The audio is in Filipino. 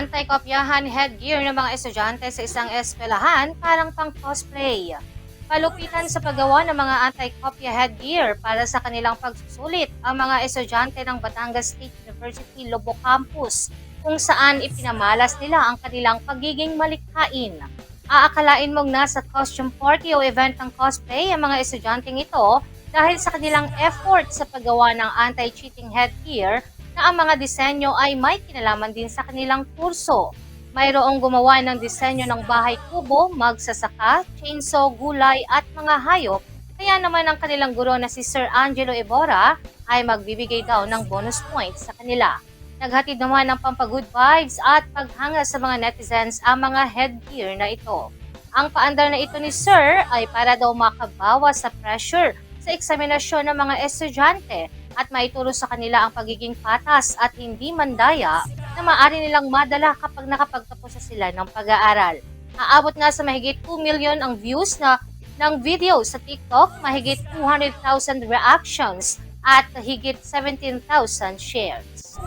anti-kopyahan headgear ng mga estudyante sa isang eskwelahan parang pang cosplay. Palupitan sa paggawa ng mga anti-kopya headgear para sa kanilang pagsusulit ang mga estudyante ng Batangas State University Lobo Campus kung saan ipinamalas nila ang kanilang pagiging malikhain. Aakalain mong nasa costume party o event ng cosplay ang mga estudyanteng ito dahil sa kanilang effort sa paggawa ng anti-cheating headgear na ang mga disenyo ay may kinalaman din sa kanilang kurso. Mayroong gumawa ng disenyo ng bahay kubo, magsasaka, chainsaw, gulay at mga hayop. Kaya naman ang kanilang guro na si Sir Angelo Ebora ay magbibigay daw ng bonus points sa kanila. Naghatid naman ng pampagood vibes at paghanga sa mga netizens ang mga headgear na ito. Ang paandar na ito ni Sir ay para daw makabawas sa pressure sa eksaminasyon ng mga estudyante at maituro sa kanila ang pagiging patas at hindi mandaya na maaari nilang madala kapag nakapagtapos na sila ng pag-aaral. Aabot nga sa mahigit 2 million ang views na ng video sa TikTok, mahigit 200,000 reactions at higit 17,000 shares.